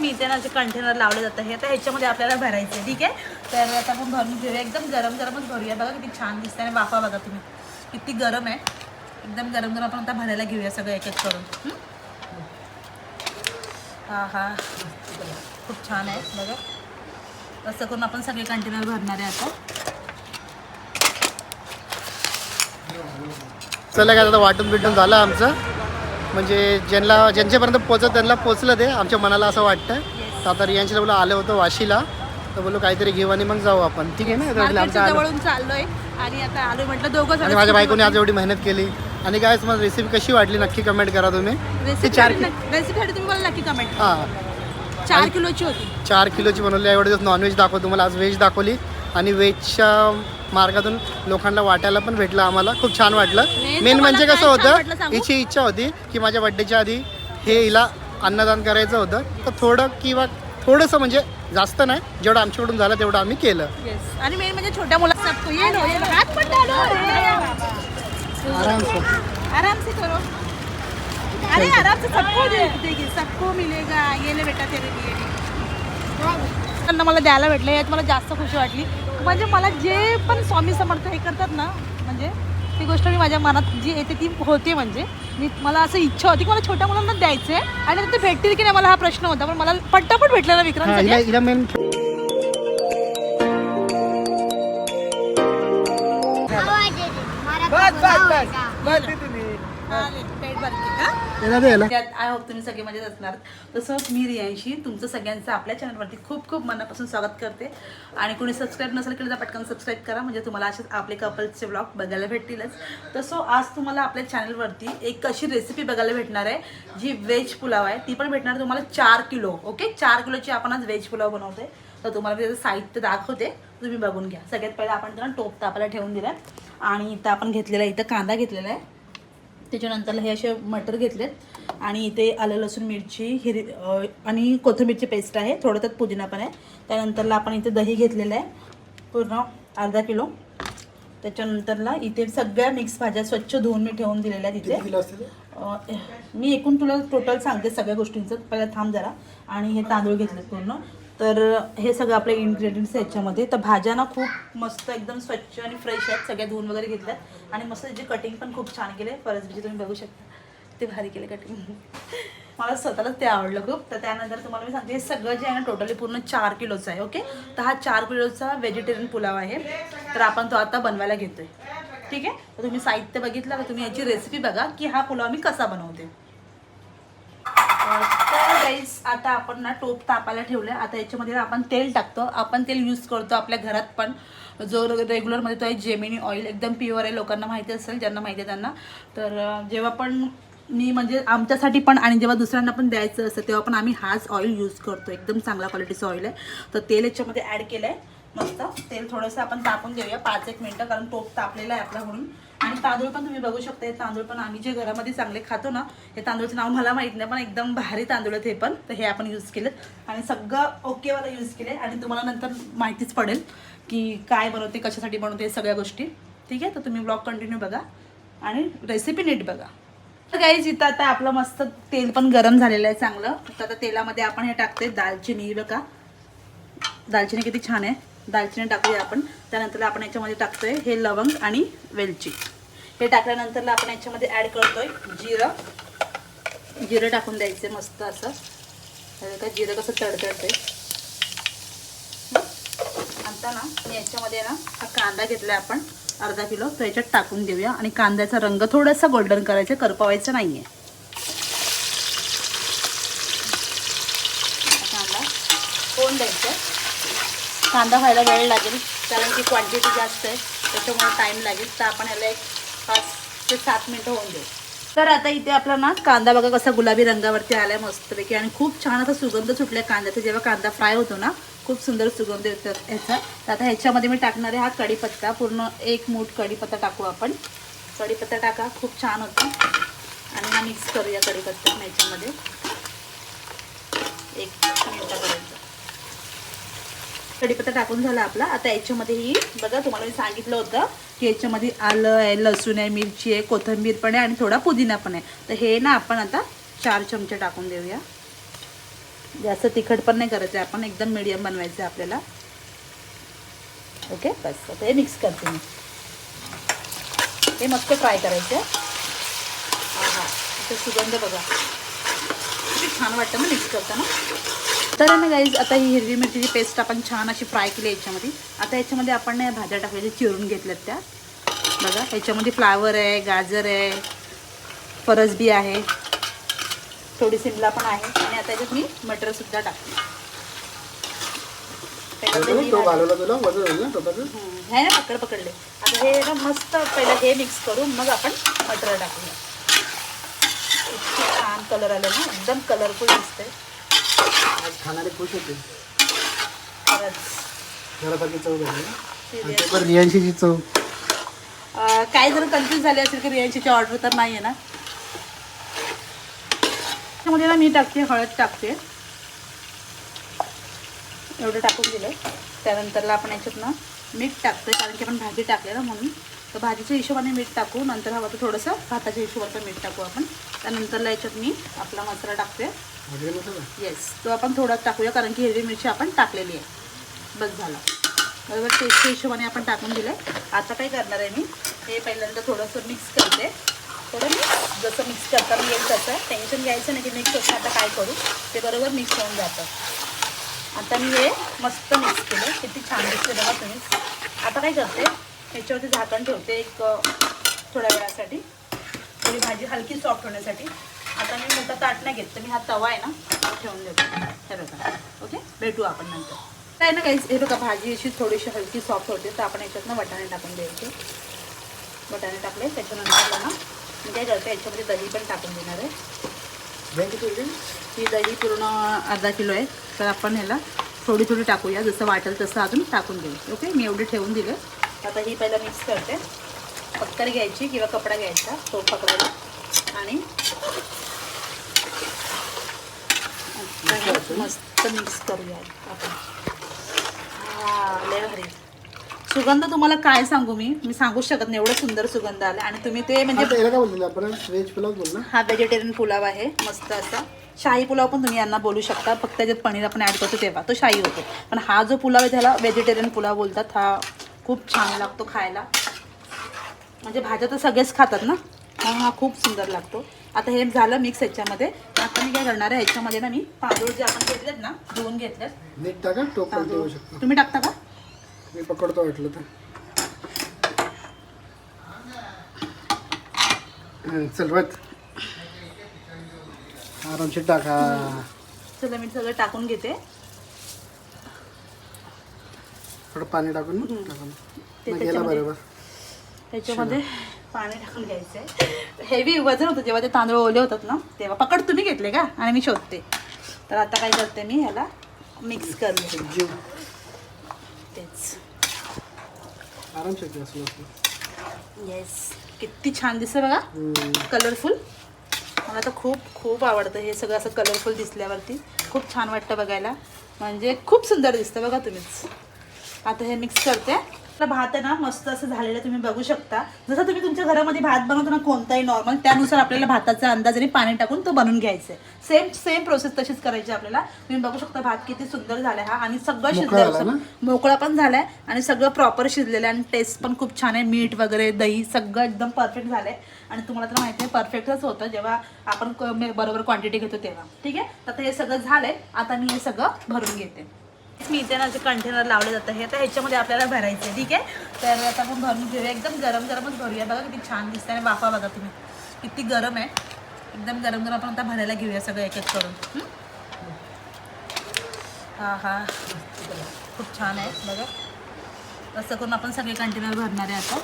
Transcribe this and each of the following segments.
मी इथे ना असे कंटेनर लावले जातं हे आता ह्याच्यामध्ये आपल्याला भरायचं आहे ठीक आहे? तर आता आपण भरून घेऊया. एकदम गरम गरमच भरूया. बघा किती छान दिसते आणि वाफा बघा तुम्ही. किती गरम आहे. एकदम गरम गरम आपण आता भरायला घेऊया सगळं एक एक करून. हा? हा खूप छान आहे बघा. असं करून आपण सगळे कंटेनर भरणार आहे आता. चला काय आता वाटून बिटून झालं आमचं. म्हणजे ज्यांना ज्यांच्यापर्यंत पोचत त्यांना पोचलं ते. आमच्या मनाला असं वाटतं तर आता रियांशीला बोला आलं होतं वाशीला. तर बोललो काहीतरी घेऊ आणि मग जाऊ आपण. ठीक आहे ना? आमचं आलं. जवळून चाललोय. आणि आता आलोय म्हटलं दोघं आणि माझ्या बायकोने आज एवढी मेहनत केली. आणि काय मला रेसिपी कशी वाटली नक्की कमेंट करा तुम्ही. ते चार रेसिपीसाठी तुम्ही मला नक्की कमेंट हां. चार किलोची होती. चार किलोची बनवली एवढे दिवस नॉनव्हेज दाखवतो. तुम्हाला आज व्हेज दाखवली. आणि व्हेजच्या मार्गातून लोकांना वाटायला पण भेटलं आम्हाला. खूप छान वाटलं. मेन म्हणजे कसं होतं? हिची इच्छा होती की माझ्या बड्डेच्या आधी हे हिला अन्नदान करायचं होतं. तर थोडं किंवा थोडंसं म्हणजे जास्त नाही जेवढं आमच्याकडून झालं तेवढं आम्ही केलं. आणि मेन म्हणजे छोट्या मुला सबको ये नो ये नो, हात पण डालो रे. आरामसँ. आराम से करो. अरे आराम से सबको दे देगी सबको मिलेगा. ये ले बेटा तेरे लिए. त्यांना मला द्यायला भेटलं यात मला जास्त खुशी वाटली. म्हणजे मला जे पण स्वामी समर्थ हे करतात ना म्हणजे ती गोष्ट मी माझ्या मनात जी येते ती होते म्हणजे. मी मला असं इच्छा होती की मला छोट्या मुलांना द्यायचं आहे आणि ते भेटतील की नाही मला हा प्रश्न होता पण मला पट्टापट भेटलं ना पेट भरते का? याला दे याला त्यात म्हणजे आय होप तुम्ही सगळे मजेत असणार. तसंच मी रियांशी तुमचं सगळ्यांचं आपल्या चॅनलवरती खूप खूप मनापासून स्वागत करते. आणि कोणी सबस्क्राईब नसेल केलं तर पटकन सबस्क्राईब करा. म्हणजे तुम्हाला असेच आपले कपल्सचे ब्लॉग बघायला भेटतीलच. तसं आज तुम्हाला आपल्या चॅनलवरती एक अशी रेसिपी बघायला भेटणार आहे जी व्हेज पुलाव आहे. ती पण भेटणार तुम्हाला चार किलो ओके चार किलोची आपण आज व्हेज पुलाव बनवते तर तुम्हाला मी त्याचं साहित्य दाखवते. तुम्ही बघून घ्या. सगळ्यात पहिला आपण त्याला टोप तापायला ठेवून दिला आणि इथं आपण घेतलेला आहे इथं कांदा घेतलेला आहे. त्याच्यानंतर हे असे मटर घेतलेत. आणि इथे आलं लसूण मिरची हिरवी अ, आणि कोथिंबीरची पेस्ट आहे. थोडं त्यात पुदिना पण आहे. त्यानंतरला आपण इथे दही घेतलेलं आहे. पूर्ण अर्धा किलो. त्याच्यानंतरला इथे सगळ्या मिक्स भाज्या स्वच्छ धुवून मी ठेवून दिलेल्या आहेत किती इथे किलो असते ते? अ, मी एकूण तुला टोटल सांगते सगळ्या गोष्टींचं. पहिला थांब जरा. आणि हे तांदूळ घेतले पूर्ण. तर हे सगळं आपले इन्ग्रेडियंट्स आहे याच्यामध्ये. तर भाज्या ना खूप मस्त एकदम स्वच्छ आणि फ्रेश आहेत. सगळ्या धुवून वगैरे घेतल्यात. आणि मस्त त्याची कटिंग पण खूप छान केले फरसबीची तुम्ही बघू शकता. ते भारी केले कटिंग मला स्वतःलाच ते आवडलं खूप. तर त्यानंतर तुम्हाला मी सांगते हे सगळं जे आहे ना टोटली पूर्ण चार किलोचं आहे ओके तर हा चार किलोचा व्हेजिटेरियन पुलाव आहे. तर आपण तो आता बनवायला घेतोय. ठीक आहे? तर तुम्ही साहित्य बघितलं का? तुम्ही याची रेसिपी बघा की हा पुलाव मी कसा बनवते. गाईज आता आपण ना टोप तापायला ठेवलं आता याच्यामध्ये ना आपण तेल टाकतो. आपण तेल यूज करतो आपल्या घरात पण. जो रेग्युलरमध्ये तो आहे जेमिनी ऑइल एकदम प्युअर आहे. लोकांना माहिती असेल ज्यांना माहिती आहे त्यांना. तर जेव्हा पण मी म्हणजे आमच्यासाठी पण आणि जेव्हा दुसऱ्यांना पण द्यायचं असतं तेव्हा पण आम्ही हाच ऑइल यूज करतो. एकदम चांगला क्वालिटीचं ऑइल आहे. तर तेल याच्यामध्ये ॲड केलं आहे मस्त. तेल थोडंसं आपण तापून देऊया पाच एक मिनटं कारण टोप तापलेला आहे आपला म्हणून. आणि तांदूळ पण तुम्ही बघू शकता हे तांदूळ पण आम्ही जे घरामध्ये चांगले खातो ना हे तांदूळचं नाव मला माहीत नाही पण एकदम भारी तांदूळ आहेत हे पण तर हे आपण यूज केलेत. आणि सगळं ओकेवाला यूज केले आणि तुम्हाला नंतर माहितीच पडेल की काय बनवते कशासाठी बनवते हे सगळ्या गोष्टी. ठीक आहे? तर तुम्ही ब्लॉग कंटिन्यू बघा आणि रेसिपी नीट बघा. तर काही जिथं आता आपलं मस्त तेल पण गरम झालेलं आहे चांगलं. तर आता तेलामध्ये आपण हे टाकते दालचिनी बघा. दालचिनी किती छान आहे. दालचिनी टाकूया आपण. त्यानंतर आपण याच्यामध्ये टाकतोय हे लवंग आणि वेलची. हे टाकल्यानंतर आपण याच्यामध्ये ॲड करतोय जिरं. जिरं टाकून द्यायचे मस्त असं. का जिरं कसं तडतडतंय. आता ना मी याच्यामध्ये ना हा कांदा घेतला आपण अर्धा किलो. तो याच्यात टाकून देऊया. आणि कांद्याचा रंग थोडासा गोल्डन करायचा करपवायचा नाही आहे कांदा कोण द्यायचं? कांदा व्हायला वेळ लागेल कारण की क्वांटिटी जास्त आहे त्याच्यामुळे टाईम लागेल. तर आपण याला एक पाच ते सात मिनटं होऊन देऊ. तर आता इथे आपला ना कांदा बघा कसा गुलाबी रंगावरती आलाय मस्तपैकी. आणि खूप छान असा सुगंध सुटलाय कांद्याचा. जेव्हा कांदा फ्राय होतो ना खूप सुंदर सुगंध येतो ह्याचा. तर आता ह्याच्यामध्ये मी टाकणार आहे हा कढीपत्ता. पूर्ण एक मूठ कढीपत्ता टाकू आपण. कढीपत्ता टाका खूप छान होतं. आणि हा मिक्स करूया कढीपत्ता ह्याच्यामध्ये. एक मिनटापर्यंत. कढीपत्ता टाकून झाला आपला. आता याच्यामध्ये ही बघा तुम्हाला मी सांगितलं होतं की याच्यामध्ये आलं आहे लसूण आहे मिरची आहे कोथिंबीर पण आहे आणि थोडा पुदिना पण आहे. तर हे ना आपण आता चार चमचे टाकून देऊया. जास्त तिखट पण नाही करायचं आहे. आपण एकदम मिडियम बनवायचं आहे आपल्याला. ओके बस. आता हे मिक्स करते मी. हे मस्त फ्राय करायचं आहे. हा इथे सुगंध बघा. किती छान वाटतं ना मिक्स करताना. तर ना गाईज आता ही हिरवी मिरचीची पेस्ट आपण छान अशी फ्राय केली याच्यामध्ये. आता याच्यामध्ये आपण ना या भाज्या टाकायच्या चिरून घेतल्यात त्या. बघा याच्यामध्ये फ्लावर आहे गाजर आहे फरसबी आहे. थोडी शिमला पण आहे. आणि आता याच्यात मी मटरसुद्धा टाकते. पहिलं ते ही तो भाजी- घालवला तुला? वजन होईल ना टोपाचं हम्म, हे ना पकड पकडले. आता हे ना मस्त पहिलं हे मिक्स करून मग आपण मटर टाकूया. इतकी छान कलर आले ना एकदम कलरफुल दिसते आज खाणारे खुश होते चव झाली. ते पण रियांशीची चव. अं, काही जण कन्फ्यूज झाले असेल की रियांशीची ऑर्डर तर नाही आहे ना? त्यामध्ये ना मी टाकते हळद टाकते. एवढं टाकून दिलं त्यानंतरला आपण याच्यात ना मीठ टाकतोय कारण की आपण भाजी टाकले ना म्हणून. तर भाजीच्या हिशोबाने मीठ टाकू. नंतर हवं तर थोडंसं भाताच्या हिशोबाचं मीठ टाकू आपण. त्यानंतरला याच्यात मी आपला मसाला टाकते वगैरे मसाला? येस तो आपण थोडाच टाकूया कारण की हिरवी मिरची आपण टाकलेली आहे. बस झालं. बरोबर? टेस्टच्या हिशोबाने आपण टाकून दिलं आता काय करणार आहे मी? हे पहिल्यांदा थोडंसं मिक्स करते. थोडं मी जसं मिक्स करताना येईल तसं. टेन्शन घ्यायचं नाही की मिक्स होतं आता काय करू? ते बरोबर मिक्स होऊन जातं. आता मी हे मस्त मिक्स केलं. किती छान दिसते बघा तुम्ही. आता काय करते? ह्याच्यावरती झाकण ठेवते एक थोड्या वेळासाठी. थोडी भाजी हलकी सॉफ्ट होण्यासाठी. आता मी मोठा ताट नाही घेत तर मी हा तवा आहे ना ठेवून देतो. हे बघा. ओके? भेटू आपण नंतर. काय ना काही हे बघा भाजी अशी थोडीशी हलकी सॉफ्ट होते तर आपण याच्यात ना वटाणे टाकून द्यायचे. वटाणे टाकले त्याच्यानंतर ना मी काय करते याच्यामध्ये दही पण टाकून देणार आहे? ही दही पूर्ण अर्धा किलो आहे तर आपण ह्याला थोडी थोडी टाकूया जसं वाटेल तसं अजून टाकून देऊ. ओके? मी एवढे ठेवून दिले. आता ही पहिला मिक्स करते. पक्कर घ्यायची किंवा कपडा घ्यायचा तो पकडायला आणि मस्त मिक्स करूया आपण. हा लय भारी. सुगंध तुम्हाला काय सांगू मी? मी सांगूच शकत नाही. एवढं सुंदर सुगंध आला. आणि तुम्ही ते म्हणजे व्हेज पुलाव बोल ना? हा व्हेजिटेरियन पुलाव आहे. मस्त असा. शाही पुलाव पण तुम्ही यांना बोलू शकता. फक्त त्याच्यात पनीर आपण ॲड करतो तेव्हा. तो शाही होतो. पण हा जो पुलाव आहे त्याला व्हेजिटेरियन पुलाव बोलतात. हा खूप छान लागतो खायला. म्हणजे भाज्या तर सगळेच खातात ना? म्हणून हा खूप सुंदर लागतो. आता हे झालं मिक्स ह्याच्यामध्ये आता मी काय करणार आहे ह्याच्यामध्ये ना मी तांदूळ जे आपण घेतलेत ना धुवून घेतलेत. टाका टोप शकतो. तुम्ही टाकता का? मी पकडतो वाटलं तर. हं, चल आरामशीर टाका. चला मी सगळं टाकून घेते. थोडं पाणी टाकून ना, टाकून. ते मग गेला त्याच्यामध्ये- बरोबर. त्याच्यामध्ये पाणी टाकून घ्यायचंय. हेवी वजन होतं जेव्हा ते तांदूळ ओले होतात ना तेव्हा. पकड तुम्ही घेतले का? आणि मी शोधते. तर आता काय करते मी ह्याला मिक्स करते जीव. तेच. असलं असलं येस किती छान दिसतं बघा. कलरफुल मला तर खूप खूप आवडतं हे सगळं असं कलरफुल दिसल्यावरती. खूप छान वाटतं बघायला. म्हणजे खूप सुंदर दिसतं बघा तुम्हीच. आता हे मिक्स करते. आपला भात आहे ना मस्त असं झालेलं तुम्ही बघू शकता. जसं तुम्ही तुमच्या घरामध्ये भात बनवतो ना कोणताही नॉर्मल त्यानुसार आपल्याला भाताचा अंदाजाने पाणी टाकून तो बनवून घ्यायचा सेम सेम प्रोसेस तशीच करायची आपल्याला. तुम्ही बघू शकता भात किती सुंदर झालाय हा. आणि सगळं झाला असं मोकळा पण झालाय आणि सगळं प्रॉपर शिजलेलं आणि टेस्ट पण खूप छान आहे. मीठ वगैरे दही सगळं एकदम परफेक्ट झालंय. आणि तुम्हाला तर माहिती आहे परफेक्टच होतं. जेव्हा आपण बरोबर क्वांटिटी घेतो तेव्हा. ठीक आहे? तर आता हे सगळं झालंय. आता मी हे सगळं भरून घेते. मी इथे ना जे कंटेनर लावले जातं हे तर ह्याच्यामध्ये आपल्याला भरायचं आहे ठीक आहे? तर आता आपण भरून घेऊया. एकदम गरम गरमच भरूया. बघा किती छान दिसतं आणि वाफा बघा तुम्ही. किती गरम आहे. एकदम गरम गरम आपण आता भरायला घेऊया सगळं एक एक करून. हा? हा खूप छान आहे. बघा. असं करून आपण सगळे कंटेनर भरणार आहे आता.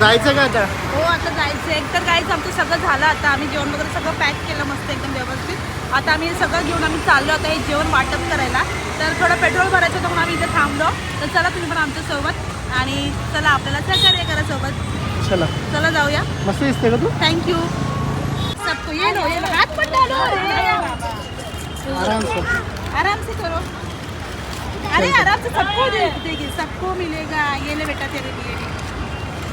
जायचं का आता? हो आता जायचं. एक तर काहीच आमचं सगळं झालं. आता आम्ही जेवण वगैरे सगळं पॅक केलं मस्त एकदम व्यवस्थित. आता आम्ही सगळं घेऊन आम्ही चाललो आता हे जेवण वाटप करायला. तर थोडं पेट्रोल भरायचं होतं म्हणून आम्ही इथे थांबलो. तर चला तुम्ही पण आमच्यासोबत. आणि चला आपल्याला सहकार्य करा सोबत. चला. चला जाऊया. मस्त दिसते का तू? थँक्यू सबको ये लो ये लो. हाथ मत डालो. आराम से आराम से करो. अरे आराम से सबको देगी. सबको मिलेगा. ये ले बेटा तेरे लिए.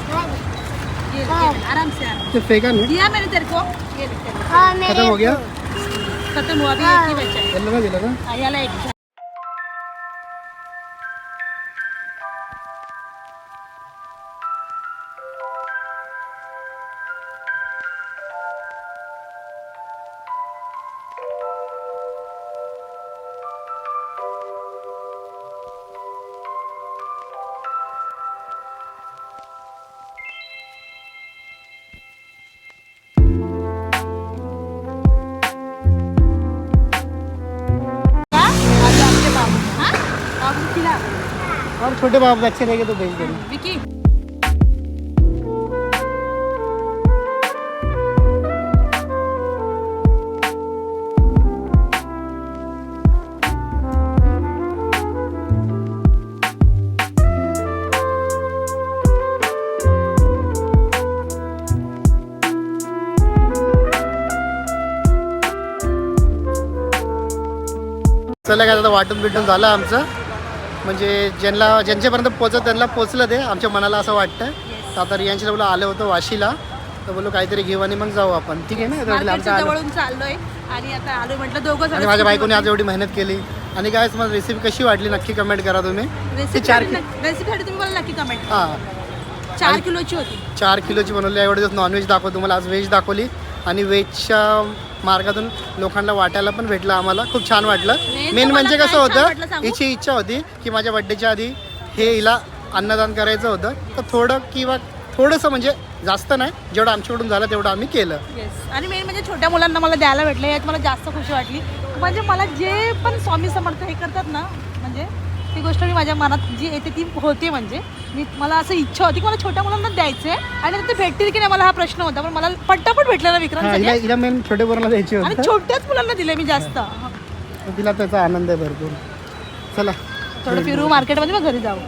ये ये आराम से आराम ते फेका नहीं दिया मैंने तेरे को। ये हाँ खत्म मेरे हो गया। खत्म हुआ अभी एक ही बचा है। दिलं का हा, याला एक छोटे बाप अच्छे रहेंगे तो भेज विकी। चला काय आता वाटून बिटून झालं आमचं. म्हणजे ज्यांना ज्यांच्यापर्यंत पोचत त्यांना पोचलं ते आमच्या मनाला असं वाटतं. तर आता रियांच्या बोला आलं होतं वाशीला. तर बोललो काहीतरी घेऊ आणि मग जाऊ आपण. ठीक आहे ना? आलं. चाललोय आणि आता आलोय म्हटलं दोघं आणि माझ्या बायकोने आज एवढी मेहनत केली. आणि काय मला रेसिपी कशी वाटली? नक्की कमेंट करा तुम्ही. ती चार कि रेसिपी तुम्ही मला नक्की कमेंट हां. चार किलोची होती. चार किलोची बनवली. एवढे दिवस नॉनव्हेज दाखवतो तुम्हाला आज व्हेज दाखवली. आणि व्हेजच्या मार्गातून लोकांना वाटायला पण भेटलं आम्हाला. खूप छान वाटलं. मेन म्हणजे कसं होतं? हिची इच्छा होती की माझ्या बड्डेच्या आधी हे हिला अन्नदान करायचं होतं. तर थोडं किंवा थोडंसं म्हणजे जास्त नाही जेवढं आमच्याकडून झालं तेवढं आम्ही केलं. येस आणि मेन म्हणजे छोट्या मुलांना मला द्यायला भेटलं यात मला जास्त खुशी वाटली. म्हणजे मला जे पण स्वामी समर्थ हे करतात ना म्हणजे ती गोष्ट मी माझ्या मनात जी येते ती होते म्हणजे. मी मला असं इच्छा होती की मला छोट्या मुलांना द्यायचे आणि ते भेटतील की नाही मला हा प्रश्न होता. पण मला पट्टापट भेटला ना विक्रांत हिला मेन द्यायची आणि छोट्याच मुलांना दिले मी जास्त. तिला त्याचा आनंद आहे भरपूर. चला. थोडं फिरू मार्केटमध्ये मग घरी जाऊ.